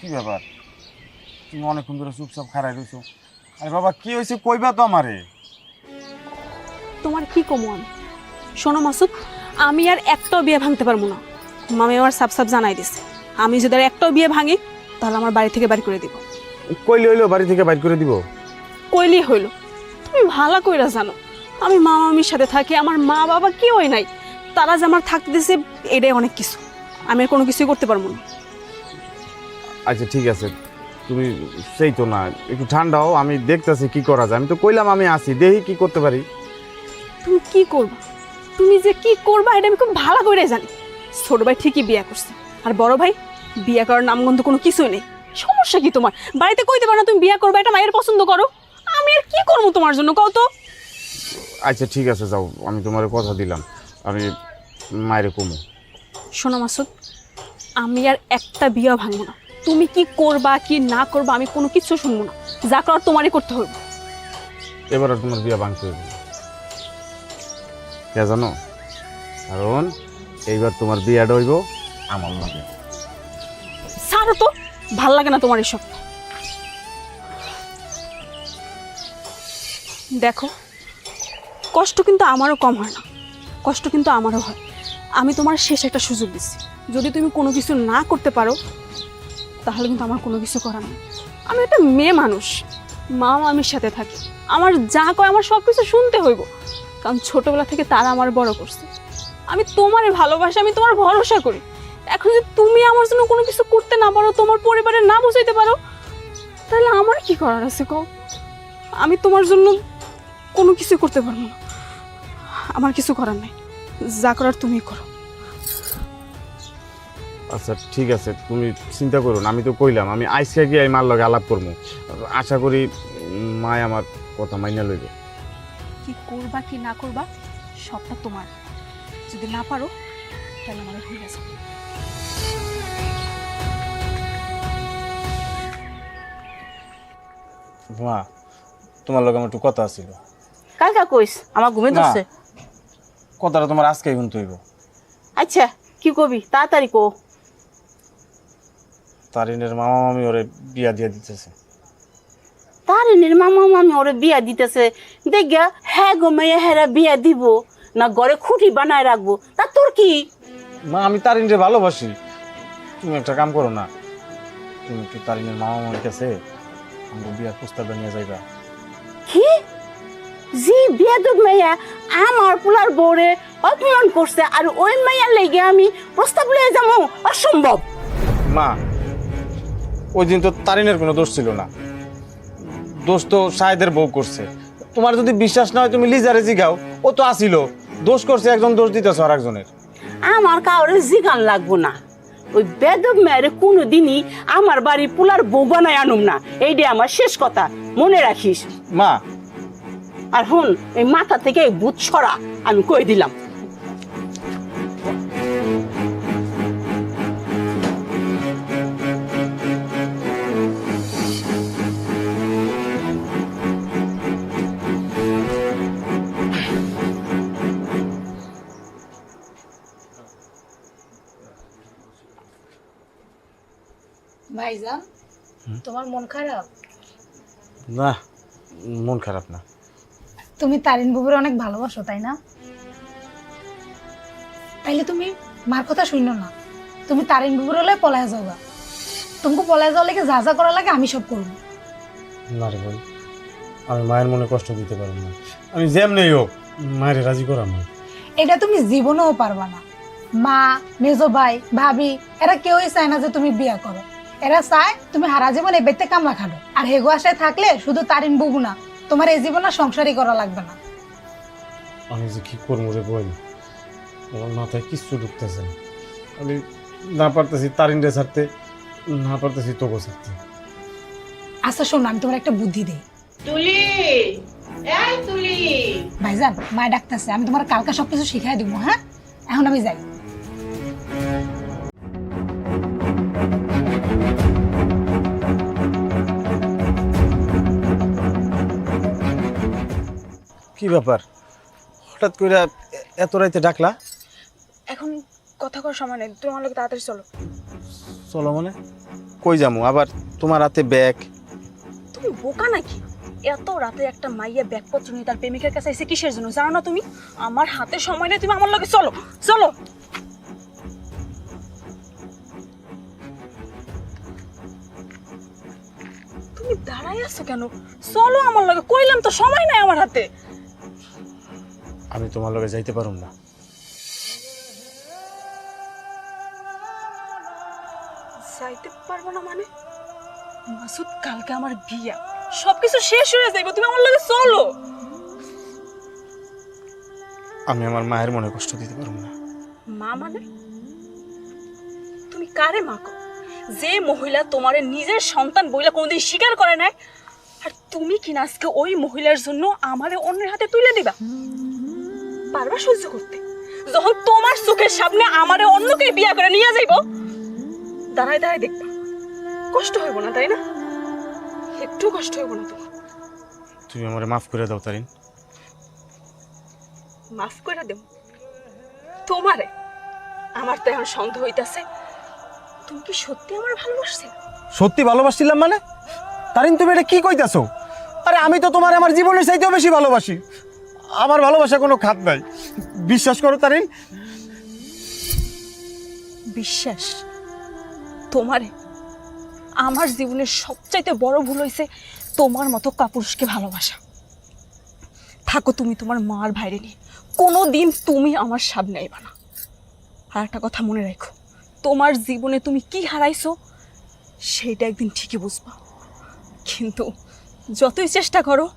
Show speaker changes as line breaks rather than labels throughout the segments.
কি ব্যাপার? তুমি অনেকক্ষণ ধরে চুপচাপ খারাই রয়েছো আরে বাবা কি হয়েছে? কইবা তো আমারে
তোমার কি কমু আমি? শোনো মাসুদ আমি আর একটাও বিয়ে ভাঙতে পারব না। মামি আমার সাপ সাপ জানাই দিছে। আমি যদি আর একটাও বিয়ে ভাঙি তাহলে আমার বাড়ি থেকে বাড়ি করে দিব।
কইলে হইল বাড়ি থেকে বাইর করে দিব?
কইলি হইল। তুমি ভালো কইরা জানো আমি মা মামির সাথে থাকি আমার মা বাবা কেউই নাই। তারা যে আমার থাকতে দিছে এটাই অনেক কিছু। আমি আর কোনো কিছুই করতে পারব না।
আচ্ছা ঠিক আছে। তুমি সেই তো না একটু ঠান্ডা হও আমি দেখতেছি কি করা যায়। আমি তো কইলাম আমি আসি দেখি কি করতে পারি।
তুমি কি করবা? তুমি যে কি করবা এটা আমি খুব ভালো করে জানি। ছোট ভাই ঠিকই বিয়ে করছে আর বড় ভাই বিয়ে করার নামগন্ধ কোনো কিছুই নেই। সমস্যা কি তোমার? বাড়িতে কইতে পারো না তুমি বিয়ে করবা এটা মায়ের পছন্দ করো। আমি আর কি করব তোমার জন্য কও তো?
আচ্ছা ঠিক আছে যাও আমি তোমার কথা দিলাম। আমি মায়ের কমু।
শোনো মাসুদ আমি আর একটা বিয়ে ভাঙবো না। তুমি কি করবা কি না করবা আমি কোনো কিছু শুনব না। যা করার তোমারই করতে হবে।
এবার তোমার বিয়া ভাঙতে হবে কে জানো? কারণ এইবার তোমার বিয়াটা হইব আমার লাগে।
ছাড়ো তো ভালো লাগে না তোমার এসব। দেখো কষ্ট কিন্তু আমারও কম হয় না। কষ্ট কিন্তু আমারও হয়। আমি তোমার শেষ একটা সুযোগ দিচ্ছি। যদি তুমি কোনো কিছু না করতে পারো তাহলে কিন্তু আমার কোনো কিছু করার নেই। আমি একটা মেয়ে মানুষ মা মামির সাথে থাকি। আমার যা কয় আমার সব কিছু শুনতে হইব। কারণ ছোটবেলা থেকে তারা আমার বড় করছে। আমি তোমার ভালোবাসি, আমি তোমার ভরসা করি। এখন যদি তুমি আমার জন্য কোনো কিছু করতে না পারো, তোমার পরিবারের না বুঝাইতে পারো, তাহলে আমার কি করার আছে কও? আমি তোমার জন্য কোনো কিছু করতে পারব না। আমার কিছু করার নাই। যা করার তুমি করো।
আচ্ছা ঠিক আছে তুমি চিন্তা করো না আমি তো কইলাম আমি আইসা গিয়ে মার লগে আলাপ করব আশা করি মায় আমার কথা মাইনা লইবে।
কি করবা কি না করবা সবটা তোমার। যদি না পারো তাহলে আমার হয়ে গেছে
মা তোমার লগে আমার একটু কথা ছিল
কালকা কইস আমার ঘুমে। ধরছে।
কথাটা তোমার আজকেই শুনতে হইব।
আচ্ছা কি কবি? তাড়াতাড়ি কো
তারিনের মামা মামি ওরে বিয়া দিয়ে দিতেছে।
তারিনের মামা মামি ওরে বিয়া দিতেছে। দেখিয়া হ্যাঁ গো মেয়ে হেরা বিয়া দিব। না ঘরে খুঁটি বানায় রাখব। তা তোর কি?
মা আমি তারিনরে ভালোবাসি। তুমি একটা কাম করো না। তুমি একটু তারিনের মামা মামির কাছে আমাকে বিয়ার প্রস্তাবটা নিয়ে যাইবা।
কি? জি বিয়া দুধ মেয়া আমার পোলার বউরে অপমান করছে আর ওই মেয়ার লেগে আমি প্রস্তাব লয়ে যাব। অসম্ভব।
মা ওই দিন তো তারিনের কোনো দোষ ছিল না। দোষ তো সাহেদের বউ করছে। তোমার যদি বিশ্বাস না হয় তুমি লিজারে জিগাও ও তো আসিল। দোষ করছে একজন দোষ দিতেছ আর একজনের
আমার কাউরে জিগান লাগবো না। ওই বেদব মেয়ের কোনো দিনই আমার বাড়ি পুলার বউ বানায় আনুম না। এইটাই আমার শেষ কথা। মনে রাখিস?
মা।
আর হুন এই মাথা থেকে এই ভূত ছড়া আমি কই দিলাম।
ভাইজান তোমার মন খারাপ?
না মন খারাপ না।
তুমি তারিন বুবুর অনেক ভালোবাসো তাই না? তাইলে তুমি মার কথা শুনো না। তুমি তারিন বুবুর হলে পলায় যাওয়া তোমাকে পলায় যাওয়া লাগে যা যা করা লাগে আমি সব করব।
না রে আমি মায়ের মনে কষ্ট দিতে পারব না। আমি যেমনি হোক মায়ের রাজি করাম না
এটা তুমি জীবনেও পারবা না। মা মেজো ভাই ভাবি এরা কেউই চায় না যে তুমি বিয়া করো। এরা চায় তুমি হারা জীবন এই বেতে কামলা খাটো আর হেগো আশায় থাকলে শুধু তারিন বুবু না তোমার এই জীবন আর সংসারই করা লাগবে না।
আমি যে কি করব রে বই আমার মাথায় কিচ্ছু ঢুকতেছে না। আমি না পারতেছি তারিনরে ছাড়তে না পারতেছি তোকে ছাড়তে।
আচ্ছা শোনো আমি তোমার একটা বুদ্ধি দিই।
তুলি! এই তুলি!
ভাইজান মা ডাকতেছে আমি তোমার কালকা সবকিছু শিখাই দিব হ্যাঁ? এখন আমি যাই।
কি ব্যাপার? হঠাৎ করে এত রাইতে ডাকলা?
এখন কথা কর সময় নেই তুমি আমার লোক তাড়াতাড়ি চলো।
চলো মানে? কই যামু? আবার তোমার হাতে ব্যাগ?
তুমি বোকা নাকি? এত রাতে একটা মাইয়া ব্যাগপত্র নিয়ে তার প্রেমিকের কাছে এসে কিসের জন্য? জানো না তুমি? আমার হাতে সময় নেই তুমি আমার লগে চলো চলো। তুমি দাঁড়াই আছো কেন? চলো আমার লগে কইলাম তো সময় নাই আমার হাতে।
আমি তোমার লগে যাইতে পারুম না।
যাইতে পারব না মানে? মাসুদ কালকে আমার বিয়া। সবকিছু শেষ হয়ে যাইবে তুমি আমার লগে চলো।
আমি আমার মায়ের মনে কষ্ট দিতে পারুম না।
মা মানে? তুমি কারে মা কও? যে মহিলা তোমার নিজের সন্তান বইলা কোনোদিন স্বীকার করে নাই আর তুমি কিনা আজকে ওই মহিলার জন্য আমারে অন্যের হাতে তুলে দিবা? পারবা সহ্য করতে। যখন তোমার চোখের সামনে আমারে অন্যকে বিয়া করে নিয়ে যাইব দাঁড়ায় দাঁড়ায় দেখবা কষ্ট হইব না তাই না? একটু কষ্ট হইব না তোমার।
তুমি আমারে মাফ করে দাও তারিন।
মাফ করে দেব। তোমারে আমার তো এখন সন্দেহ হইতাছে তুমি কি সত্যি আমার ভালোবাসছে
সত্যি ভালোবাসছিলাম মানে? তারিন তুমি এটা কি কইতাছো? আরে আমি তো তোমার আমার জীবনের চাইতেও বেশি ভালোবাসি। আমার ভালোবাসা কোনো খাত নাই। বিশ্বাস করো তারিন?
বিশ্বাস? তোমারে আমার জীবনের সবচাইতে বড় ভুল হয়েছে তোমার মতো কাপুরুষকে ভালোবাসা। থাকো তুমি তোমার মার ভাইরে নিয়ে। কোনো দিন তুমি আমার সামনে আইবা না। আর একটা কথা মনে রাখো, তোমার জীবনে তুমি কি হারাইছো সেইটা একদিন ঠিকই বুঝবা। কিন্তু যতই চেষ্টা করো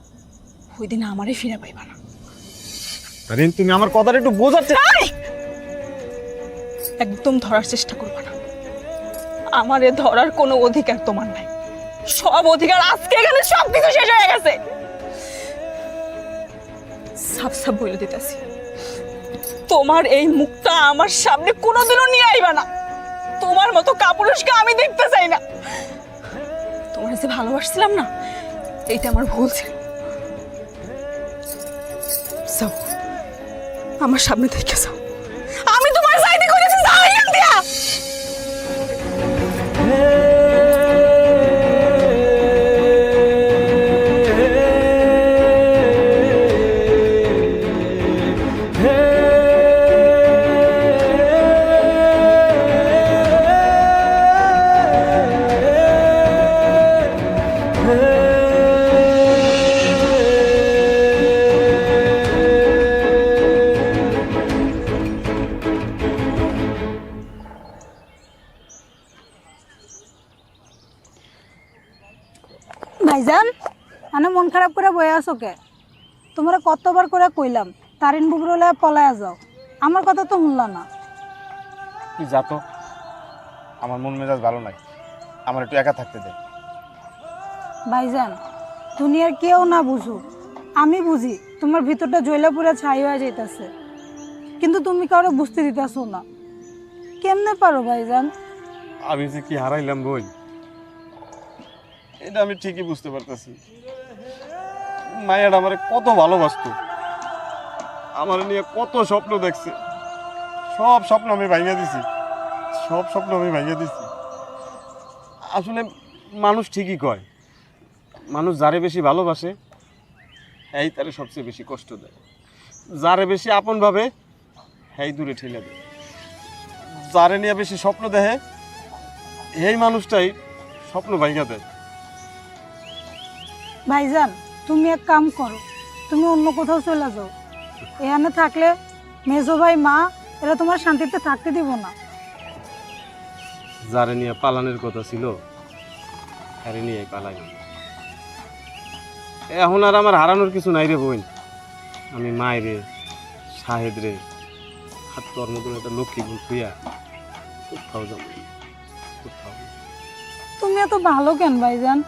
ওই দিন আমারে ফিরে পাইবা না।
তারিন তুমি আমার কথাটা একটু
একদম ধরার চেষ্টা করবে না। ধরার কোনো অধিকার তোমার নাই। সব অধিকার আজকে এখানে সব কিছু শেষ হয়ে গেছে। সাফ সাফ বলে দিতেছি। তোমার এই মুখটা আমার সামনে কোনোদিনও নিয়ে আইবা না। তোমার মতো কাপুরুষকে আমি দেখতে চাই না। তোমার যে ভালোবাসছিলাম না, এইটা আমার ভুল ছিল। আমার সামনে থেকে যাও।
ভাইজান মানে মন খারাপ করে বয়ে আছো কে? তোমরা কতবার করে কইলাম তারিন বুবরলে পলায়া যাও। আমার কথা তো শুনলা না।
তুই যা তো আমার মন মেজাজ ভালো নাই আমার একটু একা থাকতে দে।
ভাইজান দুনিয়ার কেউ না বুঝুক আমি বুঝি তোমার ভিতরটা জয়লা পুরা ছাই হয়ে যাইতাছে। কিন্তু তুমি কারও বুঝতে দিতেছো না। কেমনে পারো ভাইজান?
আমি যে কি হারাইলাম বই? এটা আমি ঠিকই বুঝতে পারতেছি। মায়ের আমার কত ভালোবাসতো। আমার নিয়ে কত স্বপ্ন দেখছে। সব স্বপ্ন আমি ভাঙিয়ে দিছি। সব স্বপ্ন আমি ভাঙিয়ে দিছি। আসলে মানুষ ঠিকই কয়। মানুষ যারে বেশি ভালোবাসে এই তারে সবচেয়ে বেশি কষ্ট দেয়। যারে বেশি আপন ভাবে দূরে ঠেলে দেয়। যারে নিয়ে বেশি স্বপ্ন দেখে এই মানুষটাই স্বপ্ন ভাঙিয়া দেয়।
ভাইজান তুমি এক কাম করো তুমি অন্য কোথাও চলে যাও। এখানে থাকলে মেজো ভাই মা এরা তোমার শান্তিতে থাকতে দিব না।
যারে নিয়ে পালানের কথা ছিল আরে নিয়ে পালাই এখন আর আমার হারানোর কিছু নাই রে বোন। আমি মায়ের রে শাহেদ রে হাত তোর মতন একটা লক্ষ্মী খুইয়া কোথাও যাব কোথাও
তুমি এত ভালো কেন ভাইজান?